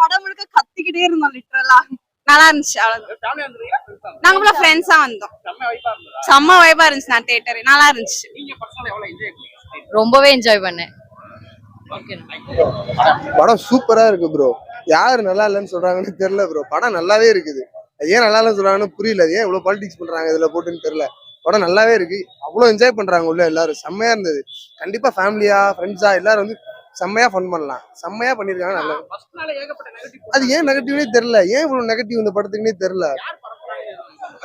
படம் முழுக்க கத்திக்கிட்டே இருந்தோம் லிட்டரலா நல்லா இருந்துச்சு அவ்வளவுதான். நாங்க ஃபுல்லா ஃப்ரெண்ட்ஸா வந்தோம். செம்ம வைபா இருந்துச்சு நான் தியேட்டர் நல்லா இருந்துச்சு. ரொம்பவே என்ஜாய் பண்ணேன். படம் சூப்பரா இருக்கு ப்ரோ யாரு நல்லா இல்லைன்னு சொல்றாங்கன்னு தெரியல ப்ரோ படம் நல்லாவே இருக்குது. ஏன் நல்லா இல்லைன்னு சொல்றாங்கன்னு புரியல. ஏன் இவ்வளவு பாலிடிக்ஸ் பண்றாங்க இதுல போட்டுன்னு தெரியல. படம் நல்லாவே இருக்கு. அவ்வளவு என்ஜாய் பண்றாங்க உள்ள எல்லாரும். செம்மையா இருந்தது. கண்டிப்பா ஃபேமிலியா ஃப்ரெண்ட்ஸா எல்லாரும் வந்து செம்மையா ஃபன் பண்ணலாம். செம்மையா பண்ணிருக்காங்க நல்லா அது ஏன் நெகட்டிவ்னே தெரியல. ஏன் இவ்வளவு நெகட்டிவ் இந்த படத்துக்குன்னே தெரியல.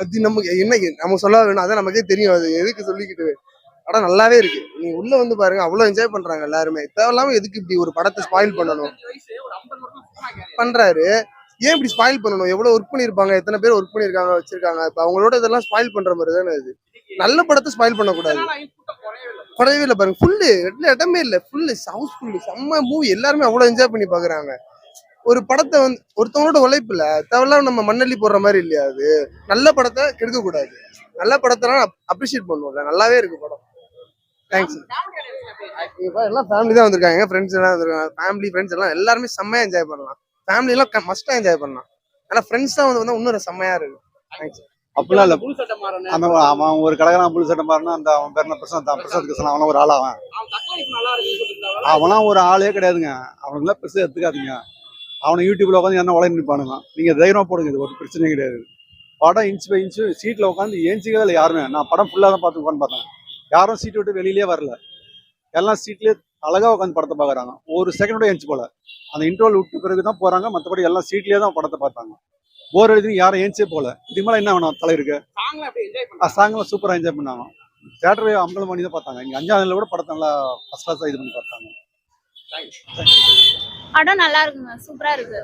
அது நமக்கு என்ன நம்ம சொல்ல வேணும். அதான் நமக்கே தெரியும். அது எதுக்கு சொல்லிக்கிட்டு? படம் நல்லாவே இருக்கு. நீங்க உள்ள வந்து பாருங்க அவ்வளவு என்ஜாய் பண்றாங்க எல்லாருமே. தேவையில்லாம எதுக்கு இப்படி ஒரு படத்தை ஸ்பாயில் பண்ணணும்? பண்றாரு. ஏன் இப்படி ஸ்பாயில் பண்ணணும்? எவ்வளவு ஒர்க் பண்ணிருப்பாங்க எத்தனை பேர் ஒர்க் பண்ணிருக்காங்க வச்சிருக்காங்க? இப்ப அவங்களோட இதெல்லாம் ஸ்பாயில் பண்ற மாதிரி தானே இது? நல்ல படத்தை ஸ்பாயில் பண்ணக்கூடாது. குறையவே இல்லை பாருங்க. ஃபுல்லு இடமே இல்லை. ஃபுல்லு ஹவுஸ் ஃபுல்லு செம்ம மூவி எல்லாருமே அவ்வளவு என்ஜாய் பண்ணி பாக்குறாங்க. ஒரு படத்தை வந்து ஒருத்தவங்களோட உழைப்புல தேவையில்லாம நம்ம மண்ணள்ளி போடுற மாதிரி இல்லையா அது? நல்ல படத்தை கெடுக்க கூடாது நல்ல படத்தெல்லாம் அப்ரிஷியேட் பண்ணுவோம்ல நல்லாவே இருக்கு படம். தேங்க்ஸ் எல்லாம் ஃபேமிலி தான் வந்திருக்காங்க. ஃப்ரெண்ட்ஸ் எல்லாம் வந்திருக்காங்க. ஃபேமிலி ஃப்ரெண்ட்ஸ் எல்லாம் எல்லாருமே செம்மையா என்ஜாய் பண்ணலாம். ஃபேமிலி எல்லாம் மஸ்டா என்ஜாய் பண்ணலாம். ஆனா ஃப்ரெண்ட்ஸ் தான் வந்து வந்தா இன்னும் செம்மையா இருக்கு தேங்க்ஸ் அப்படிலாம் இல்ல. அந்த அவன் ஒரு புல் சட்டை மாறினா அந்த அவன் பேர் பிரசாந்த் பிரசாந்த் கிருஷ்ணன் அவன ஒரு ஆள் அவன். அவனாம் ஒரு ஆளே கிடையாதுங்க. அவனுக்குலாம் பெருசாக எடுத்துக்காதீங்க. அவனை யூடியூப்ல உட்காந்து என்ன உழைந்து நிற்பானுங்க நீங்க தைரியமா போடுங்க இது ஒரு பிரச்சனையும் கிடையாது. படம் இன்ச் பை இன்ச்சு சீட்ல உட்காந்து ஏஞ்சிக்கவே இல்லை யாருமே. நான் படம் ஃபுல்லாக தான் பார்த்து உட்காந்து பார்த்தேன். யாரும் சீட் விட்டு வெளியிலே வரல. எல்லாம் சீட்லயே அழகா உட்காந்து படத்தை பார்க்கறாங்க ஒரு செகண்டோட ஏஞ்சி போல. அந்த இன்டர்வல் விட்டு பிறகு தான் போறாங்க. மற்றபடி எல்லாம் சீட்லயே தான் படத்தை பார்த்தாங்க. போர் எழுதி யாரும் ஏஞ்சே போல. இது மேல என்ன வேணும்? தலைவருக்கு சாங்லாம் சூப்பரா என்ஜாய் பண்ணாங்க? தேட்டர் அம்பலம் பண்ணி தான் பார்த்தாங்க. இங்க அஞ்சாவது கூட படத்தை நல்லா ஃபர்ஸ்ட் கிளாஸ் இது பண்ணி பார்த்தாங்க. படம் நல்லா இருக்குங்க. சூப்பரா இருக்கு.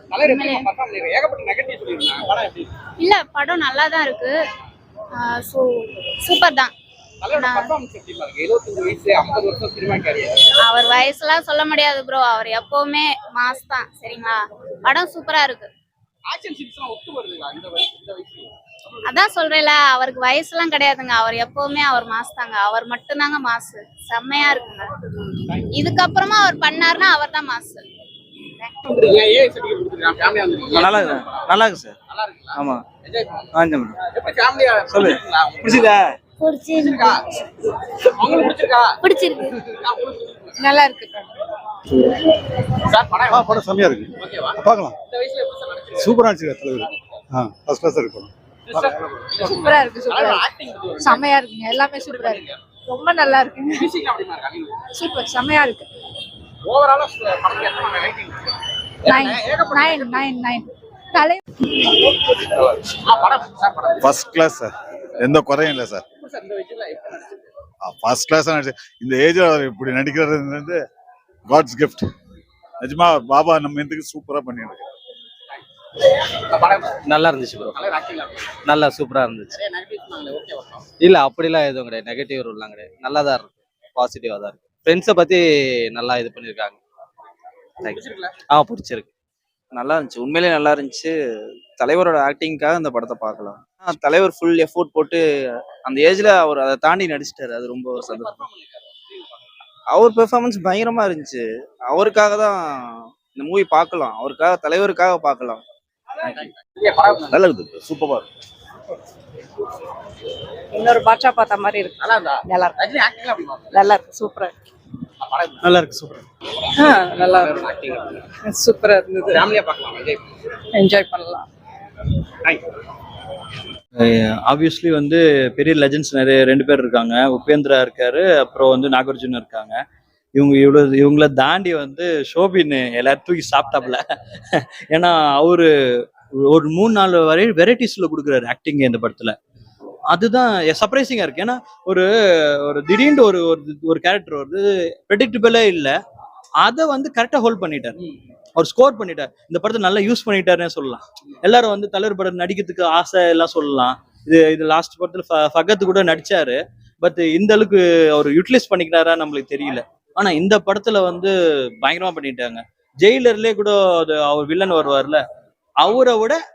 இல்ல படம் நல்லா தான் இருக்கு ஸோ சூப்பர் தான். அவர் வயசுலாம் சொல்ல முடியாது ப்ரோ அவர் எப்பவுமே மாஸ் தான் சரிங்களா? படம் சூப்பரா இருக்கு. அதான் சொல்றேன்ல அவருக்கு வயசுலாம் கிடையாதுங்க. அவர் எப்பவுமே அவர் மாஸ் தாங்க. அவர் மட்டும்தாங்க மாசு செம்மையா இருக்குங்க. இதுக்கப்புறமா அவர் பண்ணாருன்னா அவர் தான் மாசு நல்லா இருக்கு நல்லா இருக்கு சார் ஆமா. சொல்லு. பிடிச்சதா பிடிச்சிருக்கு? நல்லா இருக்கு ஆ படம் செம்மையா இருக்கு. பார்க்கலாம். சூப்பரா இருந்துச்சு தலைவர் ஆ ஃபர்ஸ்ட் கிளாஸ் இருக்கு சூப்பரா இருக்கு சூப்பரா இருக்கு. செம்மையா இருக்குங்க எல்லாமே சூப்பரா இருக்கு. ரொம்ப நல்லா இருக்குங்க சூப்பர் செம்மையா இருக்கு. நைன் நைன் நைன் நைன் தலை ஃபர்ஸ்ட் கிளாஸ் சார் எந்த குறையும் இல்லை சார். ஃபர்ஸ்ட் கிளாஸ் இந்த ஏஜ்ல அவர் இப்படி நடிக்கிறது வந்து காட்ஸ் கிஃப்ட் நிஜமா பாபா நம்ம இதுக்கு சூப்பரா பண்ணிட்டு நல்லா இருந்துச்சு ப்ரோ நல்லா சூப்பரா இருந்துச்சு. இல்ல அப்படிலாம் எதுவும் கிடையாது. நெகட்டிவ் ரூல்லாம் கிடையாது. நல்லா தான் இருக்கு. பாசிட்டிவா தான் இருக்கு. ஃப்ரெண்ட்ஸை பத்தி நல்லா இது பண்ணிருக்காங்க. ஆ பிடிச்சிருக்கு. நல்லா இருந்துச்சு. உண்மையிலேயே நல்லா இருந்துச்சு. தலைவரோட ஆக்டிங்காக அந்த படத்தை பார்க்கலாம். தலைவர் ஃபுல் எஃபோர்ட் போட்டு அந்த ஏஜ்ல அவர் அதை தாண்டி நடிச்சிட்டாரு. அது ரொம்ப சந்தோஷம். அவர் பெர்ஃபார்மன்ஸ் பயங்கரமா இருந்துச்சு. அவருக்காக தான் இந்த மூவி பார்க்கலாம். அவருக்காக தலைவருக்காக பார்க்கலாம். நல்லா இருக்குது. சூப்பரா இருக்கு. இன்னொரு பாட்சா பார்த்த மாதிரி இருக்கு. நல்லா இருக்கு? நல்லா இருக்கு. சூப்பரா இருக்கு. நல்லா இருக்கு. சூப்பர் நல்லா இருக்கு. சூப்பரா இருந்தது. என்ஜாய் பண்ணலாம். ஆப்வியஸ்லி வந்து பெரிய லெஜண்ட்ஸ் நிறைய ரெண்டு பேர் இருக்காங்க. உபேந்திரா இருக்காரு அப்புறம் வந்து நாகார்ஜுன் இருக்காங்க. இவங்க இவ்வளோ இவங்கள தாண்டி வந்து ஷோபின் எல்லாரும் தூக்கி சாப்பிட்டாப்ல ஏன்னா அவரு ஒரு மூணு நாலு வரை வெரைட்டிஸ்ல கொடுக்குறாரு ஆக்டிங் இந்த படத்துல. அதுதான் சர்ப்ரைசிங்காக இருக்கு. ஏன்னா ஒரு ஒரு திடீர்னு ஒரு ஒரு- ஒரு கேரக்டர் வருது. ப்ரெடிக்டபிளே இல்லை. அதை வந்து கரெக்டாக ஹோல்ட் பண்ணிட்டார். அவர் ஸ்கோர் பண்ணிட்டார். இந்த படத்தை நல்லா யூஸ் பண்ணிட்டாருன்னே சொல்லலாம். எல்லாரும் வந்து தலைவர் படம் நடிக்கிறதுக்கு ஆசை எல்லாம் சொல்லலாம். இது இது லாஸ்ட் படத்துல ஃப- கூட நடிச்சாரு. பட் இந்த அளவுக்கு அவர் யூட்டிலைஸ் பண்ணிக்கிறாரா நம்மளுக்கு தெரியல. ஆனா இந்த படத்துல வந்து பயங்கரமா பண்ணிட்டாங்க. ஜெயிலர்லயே கூட அது அவர் வில்லன் வருவார்ல அவரை விட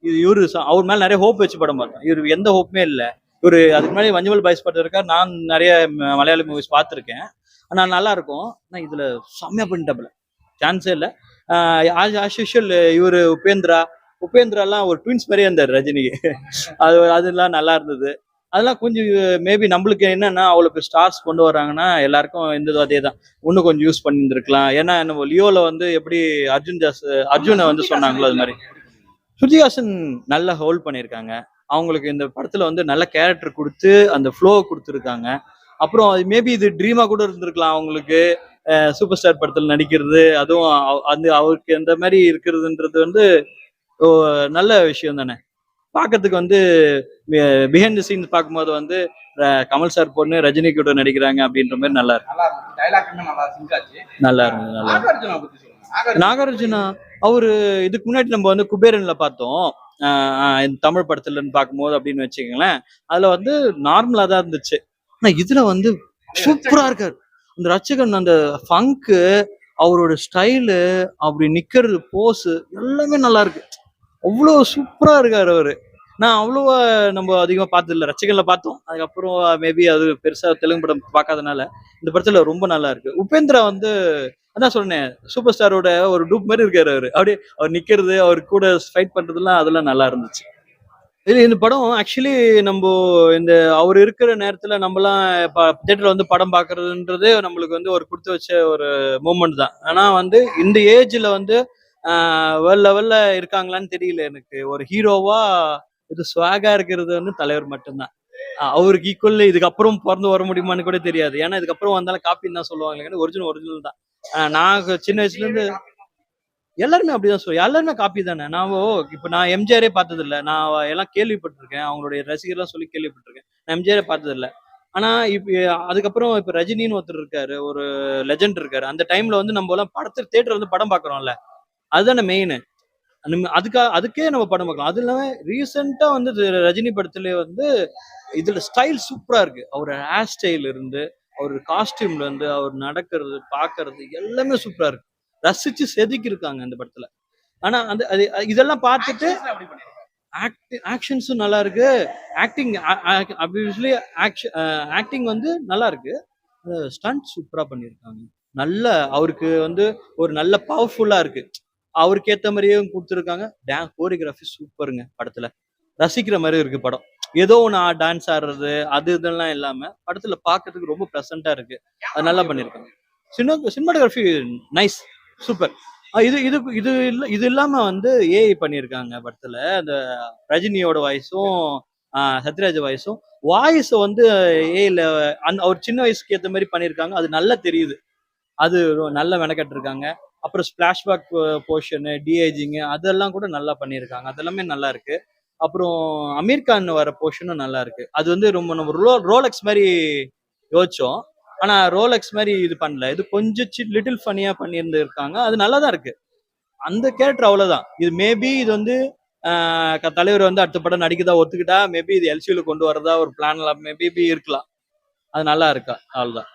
இது இவரு அவர் மேல நிறைய ஹோப் வச்சு படம் பார்த்தோம் இவர் எந்த ஹோப்புமே இல்லை. இவர் அதுக்கு முன்னாடி மஞ்சுமல் பாய்ஸ் படம் இருக்கார். நான் நிறைய மலையாளி மலையாள மூவிஸ் பார்த்துருக்கேன். ஆனால் நல்லா இருக்கும் ஆனால் இதில் செம்மையா பண்ணிட்டாப்புல. சான்ஸே இல்லை. ஆஸ் யூஷுவல் இவர் உபேந்திரா. உபேந்திராலாம் ஒரு ட்வின்ஸ் மாதிரியே இருந்தார் ரஜினிக்கு. அது அதெல்லாம் நல்லா இருந்தது. அதெல்லாம் கொஞ்சம் மேபி நம்மளுக்கு என்னன்னா அவ்வளோ பேர் ஸ்டார்ஸ் கொண்டு வராங்கன்னா எல்லாருக்கும் இந்த அதே தான். இன்னும் கொஞ்சம் யூஸ் பண்ணியிருந்துருக்கலாம். ஏன்னா நம்ம லியோவில் வந்து எப்படி அர்ஜுன் ஜாஸ் அர்ஜுனை வந்து சொன்னாங்களோ அது மாதிரி. ஸ்ருதிஹாசன் நல்லா ஹோல்ட் பண்ணியிருக்காங்க. அவங்களுக்கு இந்த படத்தில் வந்து நல்ல கேரக்டர் கொடுத்து அந்த ஃப்ளோ கொடுத்துருக்காங்க. அப்புறம் மேபி இது ட்ரீமா கூட இருந்திருக்கலாம் அவங்களுக்கு. சூப்பர் ஸ்டார் படத்தில் நடிக்கிறது அதுவும் அந்த அவருக்கு இந்த மாதிரி இருக்கிறதுன்றது வந்து நல்ல விஷயம் தானே. பார்க்கறதுக்கு வந்து பிஹைண்ட் தி சீன்ஸ் பார்க்கும்போது வந்து கமல் சார் பொண்ணு ரஜினி கூட நடிக்கிறாங்க அப்படின்ற மாதிரி நல்லா இருக்கு. நல்லா இருந்தது நல்லா. நாகார்ஜுனா அவரு இதுக்கு முன்னாடி நம்ம வந்து குபேரன்ல பார்த்தோம். தமிழ் படத்துலன்னு பார்க்கும்போது அப்படின்னு வச்சுக்கோங்களேன் அதுல வந்து நார்மலா தான் இருந்துச்சு. ஆனா இதுல வந்து சூப்பரா இருக்காரு. அந்த ரச்சகன் அந்த ஃபங்க்கு அவரோட ஸ்டைலு அப்படி நிக்கிறது போஸ் எல்லாமே நல்லா இருக்கு. அவ்வளோ சூப்பரா இருக்காரு அவரு. நான் அவ்வளோவா நம்ம அதிகமா பார்த்தது இல்லை ரச்சகன்ல பார்த்தோம். அதுக்கப்புறம் மேபி அது பெருசா தெலுங்கு படம் பார்க்காதனால இந்த படத்துல ரொம்ப நல்லா இருக்கு. உபேந்திரா வந்து அதான் சொன்னேன் சூப்பர் ஸ்டாரோட ஒரு டூப் மாதிரி இருக்காரு அவரு. அப்படியே அவர் நிக்கிறது அவர் கூட ஃபைட் பண்றதுலாம் அதெல்லாம் நல்லா இருந்துச்சு. இது இந்த படம் ஆக்சுவலி நம்ம இந்த அவர் இருக்கிற நேரத்துல நம்மலாம் தேட்டர்ல வந்து படம் பார்க்கறதுன்றது நம்மளுக்கு வந்து ஒரு கொடுத்து வச்ச ஒரு மூமெண்ட் தான். ஆனா வந்து இந்த ஏஜ்ல வந்து வேர்ல்ட் லெவல்ல இருக்காங்களான்னு தெரியல எனக்கு. ஒரு ஹீரோவா இது ஸ்வாகா இருக்கிறது வந்து தலைவர் மட்டும்தான். அவருக்கு ஈக்குவல் இதுக்கப்புறம் பிறந்து வர முடியுமான்னு கூட தெரியாது. ஏன்னா இதுக்கப்புறம் வந்தாலும் காப்பின்னு தான் சொல்லுவாங்க ஒரிஜினல் ஒரிஜினல் தான். நான் சின்ன வயசுல இருந்து எல்லாருமே அப்படிதான் சொல்லுவோம் எல்லாருமே காப்பி தானே? நான் இப்போ நான் எம்ஜிஆரே பார்த்தது இல்லை நான் எல்லாம் கேள்விப்பட்டிருக்கேன். அவங்களுடைய ரசிகர்லாம் சொல்லி கேள்விப்பட்டிருக்கேன். நான் எம்ஜிஆரே பார்த்தது இல்லை ஆனா இப்ப அதுக்கப்புறம் இப்ப ரஜினின்னு ஒருத்தர் இருக்காரு ஒரு லெஜெண்ட் இருக்காரு. அந்த டைம்ல வந்து நம்ம எல்லாம் படத்தை தேட்டர் வந்து படம் பார்க்கறோம்ல. அதுதானே மெயின் அதுக்கா அதுக்கே நம்ம படம் பார்க்கலாம். அது இல்லாம ரீசெண்டா வந்து ரஜினி படத்துல வந்து இதுல ஸ்டைல் சூப்பரா இருக்கு. அவர் ஹேர் ஸ்டைல் இருந்து அவர் காஸ்டியூம்ல இருந்து அவர் நடக்கிறது பார்க்கறது எல்லாமே சூப்பரா இருக்கு. ரசிச்சு செதுக்கி இருக்காங்க அந்த படத்துல. ஆனா அந்த அது இதெல்லாம் பார்த்துட்டு பண்ணிருக்காங்க? ஆக்ஷன்ஸும் நல்லா இருக்கு. ஆக்டிங் அப்வியஸ்லி ஆக்டிங் வந்து நல்லா இருக்கு. ஸ்டண்ட் சூப்பரா பண்ணியிருக்காங்க. நல்ல அவருக்கு வந்து ஒரு நல்ல பவர்ஃபுல்லா இருக்கு. அவருக்கு ஏத்த மாதிரியே கொடுத்துருக்காங்க. டான்ஸ் கோரியோகிராஃபி சூப்பருங்க படத்துல. ரசிக்கிற மாதிரி இருக்கு படம். ஏதோ ஒன்று டான்ஸ் ஆடுறது அது இதெல்லாம் இல்லாம படத்துல பார்க்கிறதுக்கு ரொம்ப ப்ளசண்டா இருக்கு. அது நல்லா பண்ணியிருக்காங்க. Cinema cinematography nice super. இது இது இது இல்ல இது இல்லாம வந்து ஏஐ பண்ணியிருக்காங்க படத்துல. அந்த ரஜினியோட வாய்ஸும் சத்யராஜ் வாய்ஸும் வாய்ஸ் வந்து ஏஐல அந்த அவர் சின்ன வயசுக்கு ஏத்த மாதிரி பண்ணியிருக்காங்க அது நல்லா தெரியுது. அது நல்லா நல்ல மெனக்கட்டிருக்காங்க. அப்புறம் ஸ்பிளாஷ்பேக் போர்ஷனு டிஏஜிங்கு அதெல்லாம் கூட நல்லா பண்ணியிருக்காங்க அதெல்லாமே நல்லா இருக்கு. அப்புறம் அமீர் கான் வர போர்ஷனும் நல்லா இருக்கு. அது வந்து ரொம்ப நம்ம ரோ ரோலெக்ஸ் மாதிரி யோசிச்சோம். ஆனா ரோலெக்ஸ் மாதிரி இது பண்ணல. இது கொஞ்சம் லிட்டில் ஃபனியா பண்ணியிருந்திருக்காங்க. அது நல்லா தான் இருக்கு. அந்த கேரக்டர் அவ்வளவுதான். இது மேபி இது வந்து தலைவர் வந்து அடுத்த படம் நடிக்கதா ஒத்துக்கிட்டா மேபி இது எல்சியூல கொண்டு வரதா ஒரு பிளான் மேபி இருக்கலாம். அது நல்லா இருக்கா? அவ்வளவுதான்.